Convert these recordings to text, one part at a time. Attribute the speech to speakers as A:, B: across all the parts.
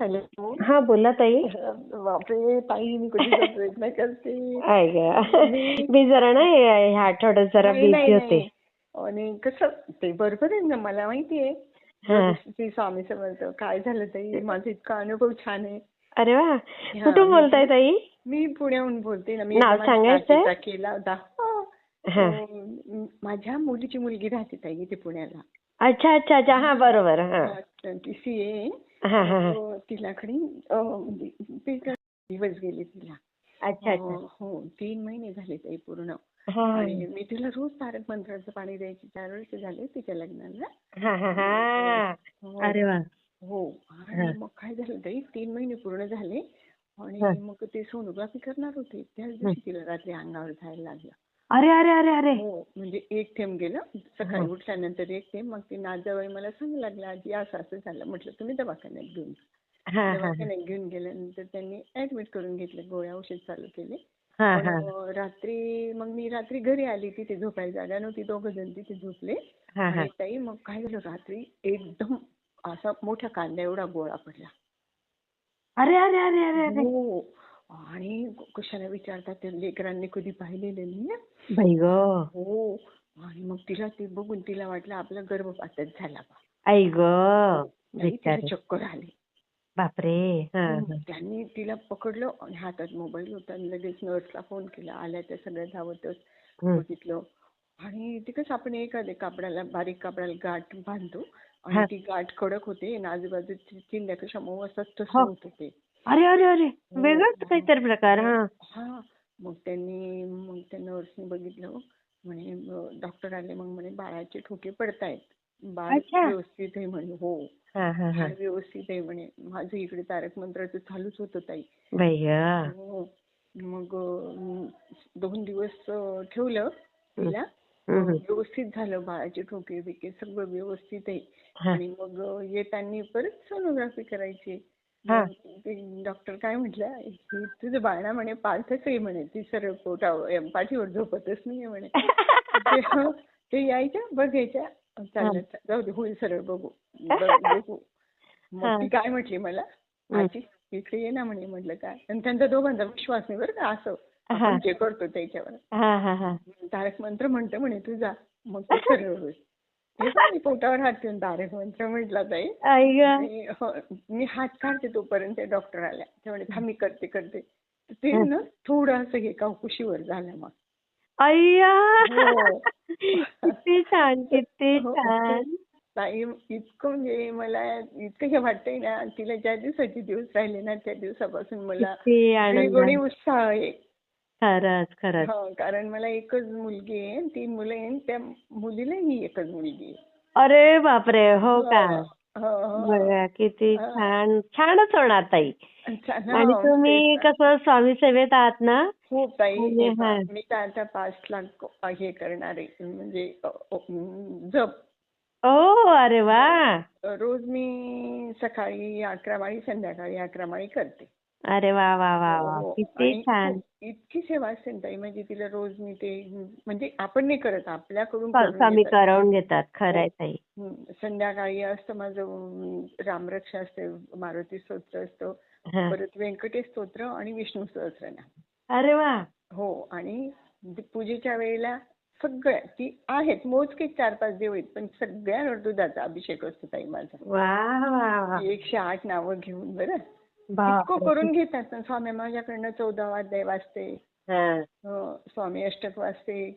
A: Hello.
B: हा बोला ताई.
A: बापरे ताई मी कधीचा प्रयत्न करते.
B: आहे मी जरा ना हे- ह्या आठवड्यात जरा
A: नाही, नाही,
B: बिझी होते.
A: नाही. आणि कसं ते बरोबर आहे ना मला माहितीये
B: हा.
A: श्री स्वामी समर्थ काय झालं ताई? माझा इतका अनुभव छान आहे.
B: अरे वा. कुठून बोलताय ताई?
A: मी पुण्याहून बोलते ना. मी
B: नाव सांगायचंय?
A: नातीचा केला होता.
B: हा.
A: अं, माझ्या मुलीची मुलगी राहते ताई इथे पुण्याला.
B: अच्छा अच्छा अच्छा. हा बरोबर. हा.
A: ती सी तिला खडी म्हणजे ते दिवस गेले तिला.
B: अच्छा
A: हो तीन महिने झाले ताई पूर्ण. आणि मी तिला रोज तारक मंत्राचं पाणी द्यायची चार वर्ष झाले तिच्या लग्नाला.
B: हा हा हा.
A: हो.
B: अरे वा.
A: हो आणि मग काय झालं ताई तीन महिने पूर्ण झाले. आणि मग ते सोनोग्राफी करणार होते. त्याच दिवशी तिला रात्री अंगावर जायला लागलं.
B: अरे अरे अरे अरे.
A: हो म्हणजे एक थेंब गेलं सकाळी उठल्यानंतर एक थेंब मग ती नाजवळ मला सांगू लागला आजी असं असं झालं. म्हटलं तुम्ही दवाखान्यात घेऊन जा. दवाखान्यात घेऊन गेल्यानंतर त्यांनी ऍडमिट करून घेतलं गोळ्या औषध चालू केले. रात्री मग मी रात्री घरी आली तिथे झोपायला जागा नव्हती दोघ जण तिथे झोपले. आणि ताई मग काय झालं रात्री एकदम असा मोठ्या कांद्या एवढा गोळा पडला.
B: अरे अरे अरे अरे अरे.
A: हो. आणि कशाला विचारतात ते लेकरांनी कधी पाहिलेलं नाही ना
B: बाई ग.
A: हो. आणि मग तिला ते बघून तिला वाटलं आपला गर्भपातच झाला बा.
B: आई ग.
A: नाही, तिला
B: बिचारी.
A: चक्कर आली.
B: बापरे. हा हा.
A: त्यांनी तिला पकडलं आणि हातात मोबाईल होता आणि लगेच नर्सला फोन केला. आल्या त्या सगळ्या धावतच
B: हम्म.
A: बघितलं. आणि ते कसं आपण एखाद्या कापडाला बारीक कापडाला गाठ बांधतो
B: हा.
A: आणि ती गाठ कडक होते आणि आजूबाजूची चिंध्या कशा मऊ असतात तसं
B: हो.
A: होतं ते
B: अरे अरे अरे. वेगळाच काहीतरी प्रकार हा.
A: हा मग त्यांनी मग त्या नर्सने बघितलं म्हणे डॉक्टर आले मग म्हणे बाळाचे ठोके पडतायत. बाळ. व्यवस्थित आहे म्हणे हो.
B: हा हा हा.
A: व्यवस्थित आहे म्हणे. माझं इकडे तारक मंत्राचं चालूच होतं ताई. हो. मग दोन दिवस ठेवलं तिला. व्यवस्थित झालं बाळाचे ठोके बिके सगळं व्यवस्थित आहे.
B: हा.
A: आणि मग येताना परत सोनोग्राफी करायची.
B: हा.
A: डॉक्टर काय म्हटलं "हे तुझं बाळ म्हणे पार्थच आहे म्हणे ती सरळ पोटावर अं, पाठीवर झोपतच नाहीये म्हणे. ते ते यायच्या बघायच्या चाललं जाऊ दे होईल सरळ बघू. बघू. मग ती काय म्हटली मला. आजी इकडे ये ना म्हणे म्हटलं काय आणि त्यांचा दोघांचा विश्वास नाही बरं का असं. आपण जे करतो त्याच्यावर. तारक मंत्र म्हणतो म्हणे तुझा मग ते सरळ होईल. मी पोटावर हात ठेवून तारक मंत्र म्हटला ताई. आणि हो, मी हात काढते तोपर्यंत डॉक्टर आल्या. ते म्हणे थांब मी करते करते. तर ते ना थोडं असं हे काकुशीवर झालं मग.
B: अय्या
A: हो.
B: किती छान किती
A: हो.
B: छान.
A: ताई इतकं म्हणजे मला इतकं हे वाटतंय ना तिला ज्या दिवसाचे दिवस राहिले ना त्या दिवसापासून मला
B: किती आनंद
A: द्विगुणी उत्साह आहे.
B: खरंच खरंच
A: हो कारण मला एकच मुलगी आहे तीन मुलं आहे आणि त्या मुलीलाही एकच मुलगी आहे
B: अरे बापरे हो का
A: हो, हो.
B: बघा किती
A: हा.
B: छान छानच होणार ताई
A: छान,
B: आणि
A: हो,
B: तुम्ही
A: तेच ना.
B: कसं स्वामी सेवेत आहात ना
A: खूप ताई
B: म्हणजे,
A: हे पहा,
B: हा.
A: मी तर आता पाच लाख हे करणार आहे म्हणजे अ, अ, जप
B: ओ अरे वा
A: रोज मी सकाळी अकरा माळी संध्याकाळी अकरा माळी करते
B: अरे वा वा वा वा.
A: हो,
B: किती
A: आणि
B: छान.
A: इतकी सेवा असते ना ताई म्हणजे तिला रोज मी ते म्हणजे आपण नाही करत आपल्याकडून
B: स्वामी
A: घेतात.
B: करवून घेतात. खरंय ताई.
A: हं, संध्याकाळी असतं माझं रामरक्षा असते मारुती स्तोत्र असतं.
B: हा.
A: परत व्यंकटेश स्तोत्र आणि विष्णू सहस्रनाम
B: अरे वा.
A: हो. आणि पूजेच्या वेळेला सगळ्या ती आहेत मोजके चार पाच देव आहेत पण सगळ्यांवर दुधाचा अभिषेक असतो ताई माझा. एकशे आठ नावं घेऊन बरं. इतकं करून घेतात ना स्वामी माझ्याकडनं चौदा वाद्य वाजते
B: हा.
A: स्वामी अष्टक वाजते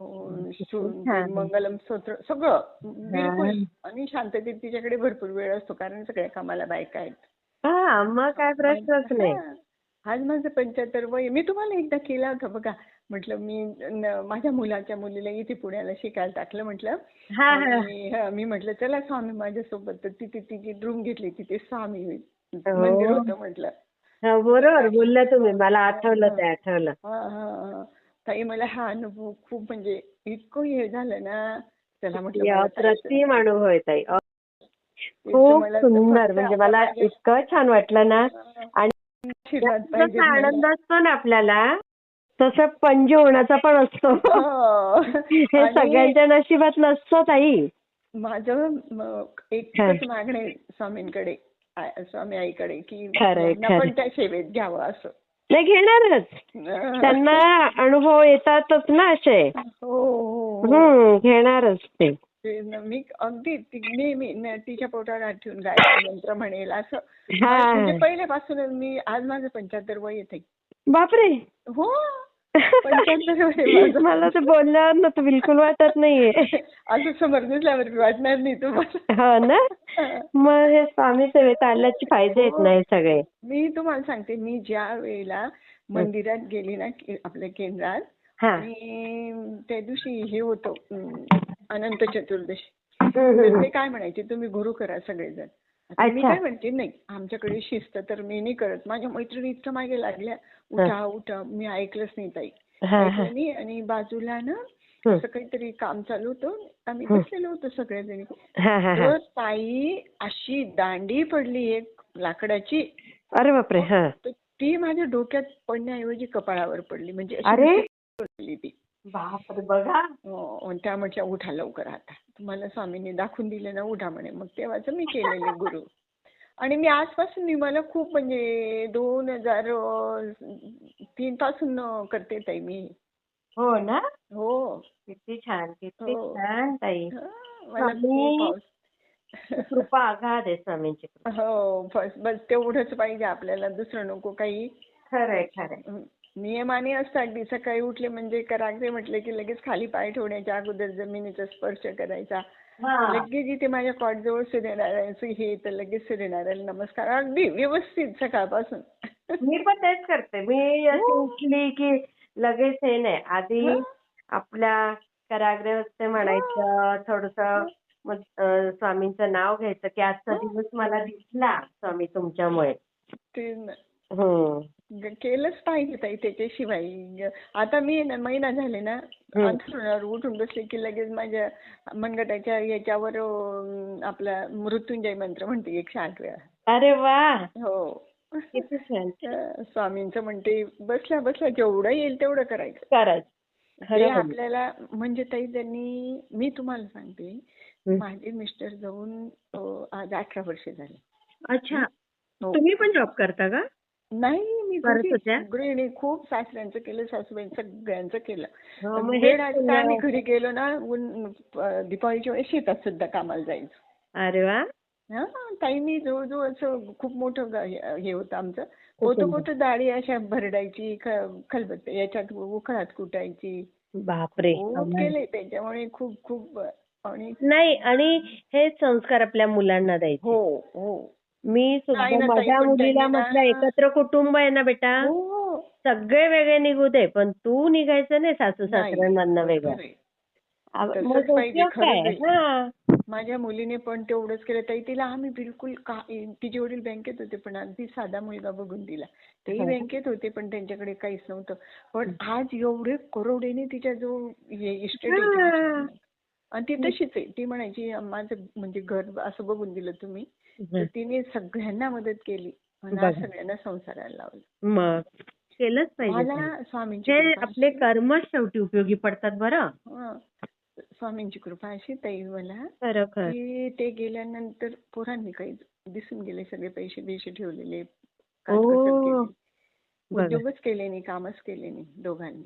B: छान.
A: मंगलम स्तोत्र सगळं. बिलकुल. आणि शांततेत तिच्याकडे भरपूर वेळ असतो कारण सगळ्या कामाला बायका आहेत.
B: हा मग काय प्रश्नच नाही.
A: हा. आज माझं पंच्याहत्तर वय. मी तुम्हाला एकदा केला होता बघा. म्हटलं मी माझ्या मुलाच्या मुलीला इथे पुण्याला शिकायला टाकलं म्हटलं.
B: हा हा.
A: आणि हा, मी म्हटलं चला स्वामी माझ्यासोबत. तर तिथे तिची रूम घेतली. तिथे स्वामी
B: हो.
A: मंदिर होतं म्हटलं.
B: हा, बरोबर बोलला तुम्ही. मला आठवलं ते आठवलं.
A: हा हा हा. ताई मला हा अनुभव खूप म्हणजे इतकं हे झालं ना. त्याला म्हटलं
B: अप्रतिम अनुभव आहे ताई. खूप सुंदर. म्हणजे मला इतकं छान वाटलं ना. आणि जसा. आनंद असतो ना आपल्याला तसं पंज होण्याचा पण असतो.
A: हो.
B: हे सगळ्यांच्या नशिबात नसतं ताई.
A: माझं एकच मागणं आहे स्वामींकडे. स्वामी आईकडे की पण. त्या सेवेत घ्यावं असं
B: नाही घेणारच त्यांना अनुभव येतातच ना असे
A: हो हो हो.
B: घेणारच ते
A: मी अगदी नेहमी तिच्या पोटावर हात ठेवून गायत्री मंत्र म्हणेल असं. म्हणजे पहिल्यापासूनच मी आज माझं पंच्याहत्तर वय येते
B: बापरे
A: हो.
B: मला तर बोलल्यावर ना तर बिलकुल वाटत नाहीये.
A: असं समोर दिसल्यावर वाटणार नाही तुम्हाला.
B: हो ना? मग हे स्वामी सेवेत आल्याचे फायदे आहेत ना हे सगळे?
A: मी तुम्हाला सांगते मी ज्या वेळेला मंदिरात गेली ना आपल्या केंद्रात
B: हा.
A: आणि त्या दिवशी हे होतं अनंत चतुर्दशी. ते काय म्हणायचे तुम्ही गुरु करा सगळेजण. मी. काय म्हणते नाही आमच्याकडे शिस्त तर मी नाही करत. माझ्या मैत्रिणी इतकं मागे लागल्या. उठा उठा. मी ऐकलंच नाही ताई. ऐकलं नाही आणि बाजूला ना. असं काहीतरी काम चालू होतं. आम्ही. बसलेलो होतो सगळ्याजणी. तर ताई अशी दांडी पडली एक लाकडाची.
B: अरे बापरे हा.
A: तर ती माझ्या डोक्यात पडण्याऐवजी कपाळावर पडली. म्हणजे अशी
B: अरे?
A: पडली ती.
B: बापरे बघा.
A: हो, त्या म्हटल्या उठा लवकर आता. तुम्हाला स्वामींनी दाखवून दिलं ना उठा म्हणे. मग तेव्हाच मी केलेले गुरु. आणि मी आजपासून मी मला खूप म्हणजे दोन हजार तीन पासून करते ताई मी.
B: हो ना?
A: हो.
B: किती छान किती
A: हो.
B: छान ताई.
A: मला
B: स्वामी-
A: खूप.
B: कृपा आघात आहे स्वामींची.
A: हो बस बस तेवढंच पाहिजे आपल्याला दुसरं नको काही.
B: खरंय खरंय.
A: हं. नियमाने असतात अगदी सकाळी उठले म्हणजे करागते म्हटले की लगेच खाली पाय ठेवण्याच्या अगोदर जमिनीचा स्पर्श करायचा
B: हा.
A: लगेच इथे माझ्या कॉटजवळ सूर्यनारायणचं हे तर लगेच सूर्यनारायण नमस्कार अगदी व्यवस्थित सकाळपासून
B: मी पण तेच करते मी अशी
A: हो.
B: उठली की लगेच हे नाही आधी
A: हं.
B: आपल्या कराग्रे हस्ते म्हणायचं थोडस मग स्वामींचं नाव घ्यायचं की आजचा
A: हो.
B: दिवस मला दिसला स्वामी तुमच्यामुळे हम्म.
A: ग- केलंच पाहिजे ताई त्याच्याशिवाय. ग- आता मी आहे ना महिना झाले ना. अंथरुणावर उठून बसले की लगेच माझ्या मनगटाच्या याच्यावर अं, आपला मृत्युंजय मंत्र म्हणते एकशे आठ वेळा.
B: अरे वा!
A: हो.
B: किती छान.
A: स्वामींचं म्हणते बसल्या बसल्या जेवढं येईल तेवढं करायचं.
B: करायचं.
A: ते
B: खरं बोलली.
A: आपल्याला म्हणजे ताई त्यांनी मी तुम्हाला सांगते
B: हं.
A: माझे मिस्टर जाऊन अं, आज अठरा वर्ष झाले.
B: अच्छा.
A: हो.
B: तुम्ही पण जॉब करता का?
A: नाही गृहिणी खूप सासऱ्यांचं केलं सासूबाईंचं सगळ्यांचं केलं.
B: हो,
A: वेळ आम्ही. घरी गेलो ना दीपावलीच्या वेळेस शेतात सुद्धा कामाला जायचो.
B: अरे वा.
A: हा ताई मी जवळजवळ असं खूप मोठं हे होतं आमचं.
B: कुटुंब.
A: पोतं डाळी अशा भरडायची ख- खलबत्ते याच्यात उखळात कुटायची.
B: बापरे.
A: केलंय त्याच्यामुळे खूप खूप आणि
B: नाही आणि हे संस्कार आपल्या मुलांना द्यायचे.
A: हो हो.
B: मी सुद्धा माझ्या मुलीला म्हटलं एकत्र कुटुंब आहे ना बेटा.
A: हो.
B: सगळे वेगळे निघू दे पण तू निघायचं नाही सासू
A: नाही.
B: सासऱ्यांमधनं वेगळं. हा.
A: माझ्या मुलीने पण तेवढंच केलं. ताई तिला आम्ही बिलकुल का तिचे वडील बँकेत होते पण अगदी साधा मुलगा बघून दिला. तेही
B: हो.
A: बँकेत होते पण त्यांच्याकडे काहीच नव्हतं. पण आज एवढे करोडेने तिच्याजवळ हे इस्टेट. आणि ती तशीच आहे. ती म्हणायची माझं म्हणजे घर असं बघून दिलं तुम्ही. तर तिने सगळ्यांना मदत केली.
B: बघा.
A: सगळ्यांना संसाराला लावलं.
B: मग केलंच पाहिजे
A: मला कृपा
B: आपले कर्मच शेवटी उपयोगी पडतात बरं.
A: स्वामींची कृपा अशी ताई मला
B: खरोखर.
A: की ते गेल्यानंतर पोरांनी काही दिसून गेले सगळे पैसे बिशे ठेवलेले. उद्योगच केले नाही कामच केले नाही दोघांनी.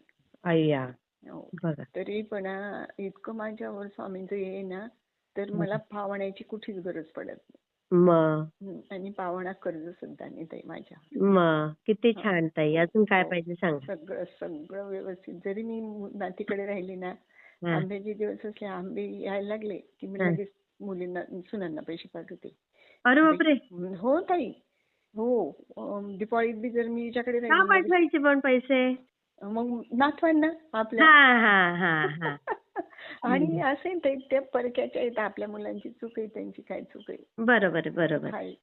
A: हो. तरी पण इतकं माझ्यावर स्वामींचं हे आहे ना तर मला पावण्याची कुठेच गरज पडत नाही. आणि पावणा कर्ज सुद्धा नाही ताई माझ्या.
B: किती. छान ताई. अजून काय
A: हो.
B: पाहिजे सांगा.
A: सगळं सगळं व्यवस्थित. जरी मी नातीकडे राहिली ना. आंब्याचे दिवस असले आंबे यायला लागले की मी. लगेच मुलींना सुनांना पैसे पाठवते.
B: अरे बापरे!
A: हो ताई. हो. अं, दिपावळीत बी जर मी हिच्याकडे
B: का
A: राहिली
B: पाठवायचे पण पैसे?
A: मग नातवांना आपल्या.
B: हा हा हा हा.
A: आणि असे ते त्या परक्याच्या आहेत आपल्या मुलांची चूक आहे त्यांची काय चूक आहे
B: बरोबर बरोबर
A: आहे.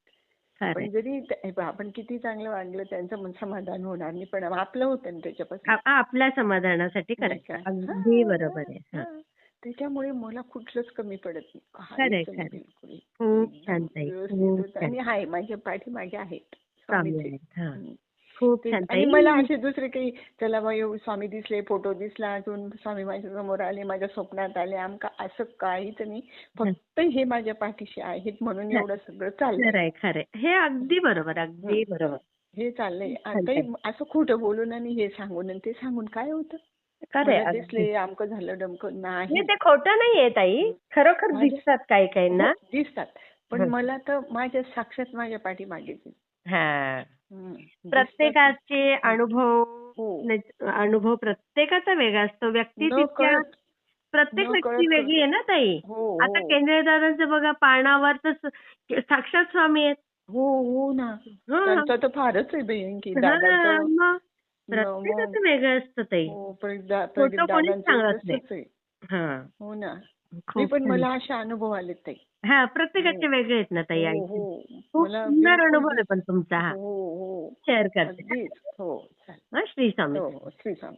A: पण जरी हे पहा, आपण किती चांगलं वागलं त्यांचं मन समाधान होणार नाही पण आपलं होतं ना त्याच्यापासून
B: आ- आपल्या समाधानासाठी करायचं? अगदी
A: हा,
B: बरोबर आहे हा.
A: हा. त्याच्यामुळे मला कुठलंच कमी पडत नाही
B: खरंय,
A: काहीच नाही
B: खरंय.
A: बिलकुल.
B: खूप
A: एकदम
B: छान ताई
A: व्यवस्थित
B: खूप
A: होतं.
B: छान
A: आणि आहे माझ्या पाठीमागे आहेत
B: स्वामी. आहेत, हा.
A: हं.
B: खूप
A: आणि. मला असे दुसरे काही चला बा एवढे स्वामी दिसले फोटो दिसला अजून स्वामी माझ्यासमोर आले माझ्या स्वप्नात आले आमका असं काहीच नाही. फक्त हे माझ्या पाठीशी आहेत म्हणून. एवढं सगळं चाललंय.
B: खरंय खरंय. हे अगदी बरोबर अगदी बरोबर.
A: हे चाललंय.
B: छान.
A: असं खोटं बोलून आणि हे सांगून आणि ते सांगून काय होतं?
B: खरंय
A: मला
B: अगदी.
A: दिसले आमकं झालं डमकं नाही.
B: नाही ते खोटं नाहीये ताई. खरोखर
A: माझ्या-
B: दिसतात काही काही ना
A: हो, दिसतात. पण. मला तर माझ्या साक्षात माझ्या पाठी मागेचे
B: हा. प्रत्येकाचे अनुभव
A: हो.
B: अनुभव प्रत्येकाचा वेगळा असतो. व्यक्ती तितक्या प्रत्येक व्यक्ती वेगळी आहे ना ताई?
A: हो
B: आता
A: हो.
B: केंद्रीय दादांचं बघा पानावर तर साक्षात स्वामी आहेत.
A: हो हो ना. त्यांचं तर फारच आहे दादाचं.
B: प्रत्येकाचं वेगळं असतं ताई. खोटं
A: प्रदीप
B: कोणीच सांगत नाही. हा.
A: हो ना. नाही
B: खूप
A: पण. मला असे अनुभव आले ताई.
B: हा प्रत्येकाचे
A: हो.
B: वेगळे आहेत ना ताई
A: हो
B: आणखी.
A: हो.
B: खूप
A: मला
B: सुंदर
A: बिलकुल
B: अनुभव आहे पण तुमचा हा.
A: हो हो.
B: शेअर करते.
A: अगदीच. हो चालेल.
B: हा श्री स्वामी.
A: हो हो. श्री स्वामी.